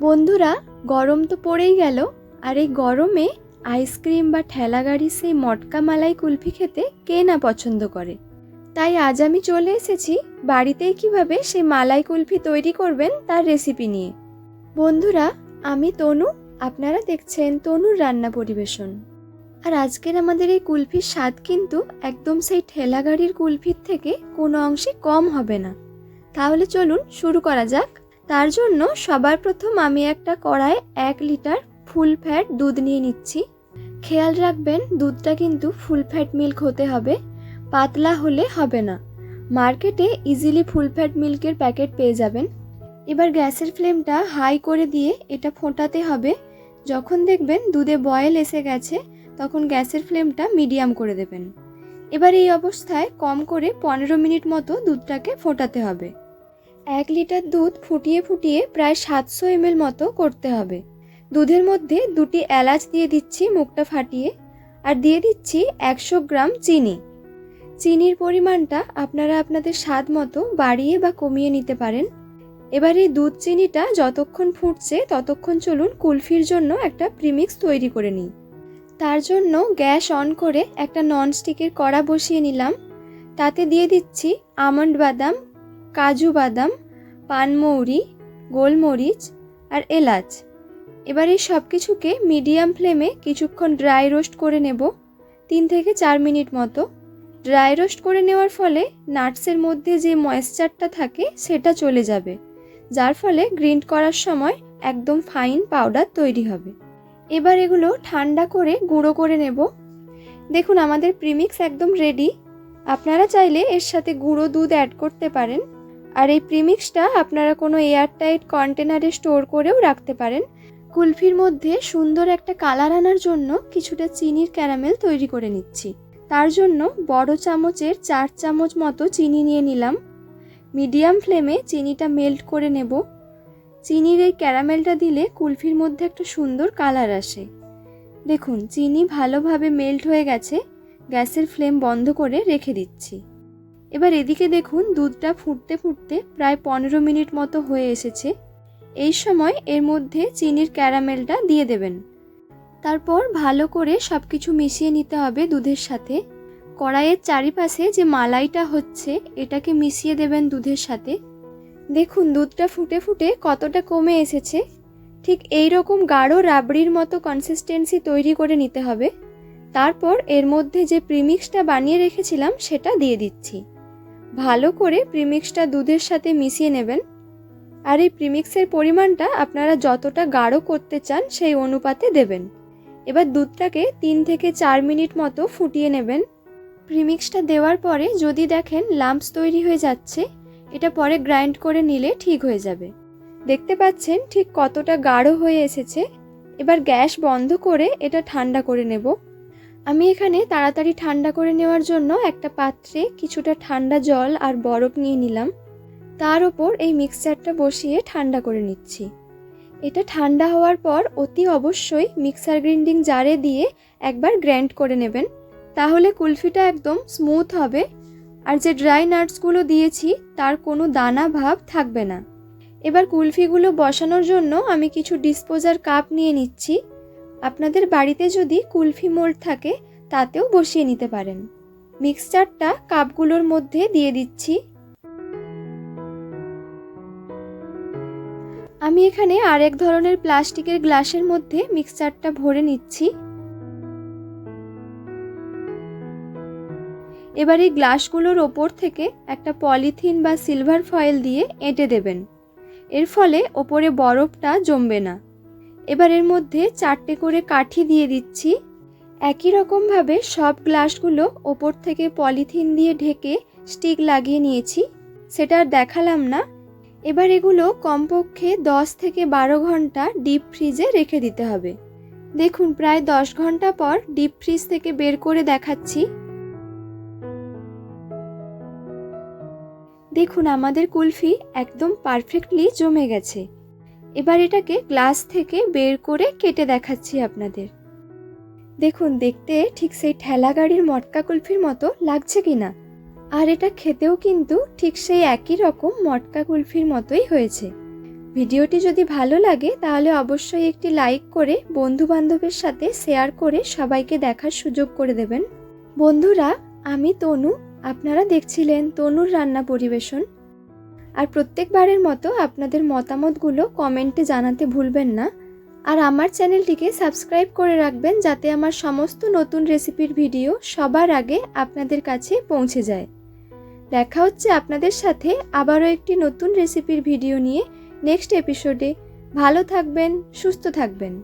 বন্ধুরা, গরম তো পড়েই গেল। আর এই গরমে আইসক্রিম বা ঠেলা গাড়ির সেই মটকা মালাই কুলফি খেতে কে না পছন্দ করে? তাই আজ আমি চলে এসেছি বাড়িতেই কীভাবে সেই মালাই কুলফি তৈরি করবেন তার রেসিপি নিয়ে। বন্ধুরা, আমি তনু, আপনারা দেখছেন তনুর রান্না পরিবেশন। আর আজকের আমাদের এই কুলফির স্বাদ কিন্তু একদম সেই ঠেলা গাড়ির কুলফির থেকে কোনো অংশে কম হবে না। তাহলে চলুন শুরু করা যাক। তার জন্য সবার প্রথম আমি একটা কড়ায় এক লিটার ফুল ফ্যাট দুধ নিয়ে নিচ্ছি। খেয়াল রাখবেন, দুধটা কিন্তু ফুল ফ্যাট মিল্ক হতে হবে, পাতলা হলে হবে না। মার্কেটে ইজিলি ফুল ফ্যাট মিল্কের প্যাকেট পেয়ে যাবেন। এবার গ্যাসের ফ্লেমটা হাই করে দিয়ে এটা ফোটাতে হবে। যখন দেখবেন দুধে বয়েল এসে গেছে, তখন গ্যাসের ফ্লেমটা মিডিয়াম করে দেবেন। এবার এই অবস্থায় কম করে পনেরো মিনিট মতো দুধটাকে ফোটাতে হবে। এক লিটার দুধ ফুটিয়ে ফুটিয়ে প্রায় সাতশো এমএল মতো করতে হবে। দুধের মধ্যে দুটি এলাচ দিয়ে দিচ্ছি মুখটা ফাটিয়ে আর দিয়ে দিচ্ছি একশো গ্রাম চিনি। চিনির পরিমাণটা আপনারা আপনাদের স্বাদ মতো বাড়িয়ে বা কমিয়ে নিতে পারেন। এবার এই দুধ চিনিটা যতক্ষণ ফুটছে ততক্ষণ চলুন কুলফির জন্য একটা প্রিমিক্স তৈরি করে নিই। তার জন্য গ্যাস অন করে একটা ননস্টিকের কড়া বসিয়ে নিলাম। তাতে দিয়ে দিচ্ছি আমন্ড বাদাম কাজু বাদাম পানমৌরি গোলমরিচ আর এলাচ। এবার এই সব কিছুকে মিডিয়াম ফ্লেমে কিছুক্ষণ ড্রাই রোস্ট করে নেব, তিন থেকে চার মিনিট মতো। ড্রাই রোস্ট করে নেওয়ার ফলে নাটসের মধ্যে যে ময়েশ্চারটা থাকে সেটা চলে যাবে, যার ফলে গ্রিন্ড করার সময় একদম ফাইন পাউডার তৈরি হবে। এবার এগুলো ঠান্ডা করে গুঁড়ো করে নেব। দেখুন, আমাদের প্রিমিক্স একদম রেডি। আপনারা চাইলে এর সাথে গুঁড়ো দুধ অ্যাড করতে পারেন। আর এই প্রিমিক্সটা আপনারা কোনো এয়ারটাইট কন্টেনারে স্টোর করেও রাখতে পারেন। কুলফির মধ্যে সুন্দর একটা কালার আনার জন্য কিছুটা চিনির ক্যারামেল তৈরি করে নিচ্ছি। তার জন্য বড় চামচের চার চামচ মতো চিনি নিয়ে নিলাম। মিডিয়াম ফ্লেমে চিনিটা মেল্ট করে নেব। চিনির এই ক্যারামেলটা দিলে কুলফির মধ্যে একটা সুন্দর কালার আসে। দেখুন, চিনি ভালোভাবে মেল্ট হয়ে গেছে। গ্যাসের ফ্লেম বন্ধ করে রেখে দিচ্ছি। এবার এদিকে দেখুন দুধটা ফুটতে ফুটতে প্রায় পনেরো মিনিট মতো হয়ে এসেছে। এই সময় এর মধ্যে চিনির ক্যারামেলটা দিয়ে দেবেন। তারপর ভালো করে সব কিছু মিশিয়ে নিতে হবে দুধের সাথে। কড়াইয়ের চারিপাশে যে মালাইটা হচ্ছে, এটাকে মিশিয়ে দেবেন দুধের সাথে। দেখুন দুধটা ফুটে ফুটে কতটা কমে এসেছে। ঠিক এই রকম গাঢ় রাবড়ির মতো কনসিস্টেন্সি তৈরি করে নিতে হবে। তারপর এর মধ্যে যে প্রিমিক্সটা বানিয়ে রেখেছিলাম, সেটা দিয়ে দিচ্ছি। ভালো করে প্রিমিক্সটা দুধের সাথে মিশিয়ে নেবেন। আর এই প্রিমিক্সের পরিমাণটা আপনারা যতটা গাঢ় করতে চান সেই অনুপাতে দেবেন। এবার দুধটাকে তিন থেকে চার মিনিট মতো ফুটিয়ে নেবেন। প্রিমিক্সটা দেওয়ার পরে যদি দেখেন লাম্পস তৈরি হয়ে যাচ্ছে, এটা পরে গ্রাইন্ড করে নিলে ঠিক হয়ে যাবে। দেখতে পাচ্ছেন ঠিক কতটা গাঢ় হয়ে এসেছে। এবার গ্যাস বন্ধ করে এটা ঠান্ডা করে নেব। আমি এখানে তাড়াতাড়ি ঠান্ডা করে নেওয়ার জন্য একটা পাত্রে কিছুটা ঠান্ডা জল আর বরফ নিয়ে নিলাম। তার ওপর এই মিক্সচারটা বসিয়ে ঠান্ডা করে নিচ্ছি। এটা ঠান্ডা হওয়ার পর অতি অবশ্যই মিক্সার গ্রাইন্ডিং জারে দিয়ে একবার গ্র্যান্ড করে নেবেন। তাহলে কুলফিটা একদম স্মুথ হবে আর যে ড্রাই নাটসগুলো দিয়েছি তার কোনো দানা ভাব থাকবে না। এবার কুলফিগুলো বসানোর জন্য আমি কিছু ডিসপোজার কাপ নিয়ে নিচ্ছি। আপনাদের বাড়িতে যদি কুলফি মোল্ড থাকে, তাতেও বসিয়ে নিতে পারেন। মিক্সচারটা কাপগুলোর মধ্যে দিয়ে দিচ্ছি। আমি এখানে আরেক ধরনের প্লাস্টিকের গ্লাসের মধ্যে মিক্সচারটা ভরে নিচ্ছি। এবার এই গ্লাসগুলোর ওপর থেকে একটা পলিথিন বা সিলভার ফয়েল দিয়ে এঁটে দেবেন। এর ফলে ওপরে বরফটা জমবে না। এবার এর মধ্যে চারটে করে কাঠি দিয়ে দিচ্ছি। একই রকমভাবে সব গ্লাসগুলো ওপর থেকে পলিথিন দিয়ে ঢেকে স্টিক লাগিয়ে নিয়েছি। সেটা আর দেখালাম না। এবার এগুলো কমপক্ষে দশ থেকে বারো ঘণ্টা ডিপ ফ্রিজে রেখে দিতে হবে। দেখুন, প্রায় দশ ঘণ্টা পর ডিপ ফ্রিজ থেকে বের করে দেখাচ্ছি। দেখুন, আমাদের কুলফি একদম পারফেক্টলি জমে গেছে। এবার এটাকে গ্লাস থেকে বের করে কেটে দেখাচ্ছি আপনাদের। দেখুন, দেখতে ঠিক সেই ঠেলা গাড়ির মটকা কুলফির মতো লাগছে কি না। আর এটা খেতেও কিন্তু ঠিক সেই একই রকম মটকা কুলফির মতোই হয়েছে। ভিডিওটি যদি ভালো লাগে, তাহলে অবশ্যই একটি লাইক করে বন্ধু বান্ধবের সাথে শেয়ার করে সবাইকে দেখার সুযোগ করে দেবেন। বন্ধুরা, আমি তনু। আপনারা দেখছিলেন তনুর রান্না পরিবেশন। আর প্রত্যেকবারের মতো আপনাদের মতামতগুলো কমেন্টে জানাতে ভুলবেন না। আর আমার চ্যানেলটিকে সাবস্ক্রাইব করে রাখবেন যাতে আমার সমস্ত নতুন রেসিপির ভিডিও সবার আগে আপনাদের কাছে পৌঁছে যায়। দেখা হচ্ছে আপনাদের সাথে আবারও একটি নতুন রেসিপির ভিডিও নিয়ে নেক্সট এপিসোডে। ভালো থাকবেন, সুস্থ থাকবেন।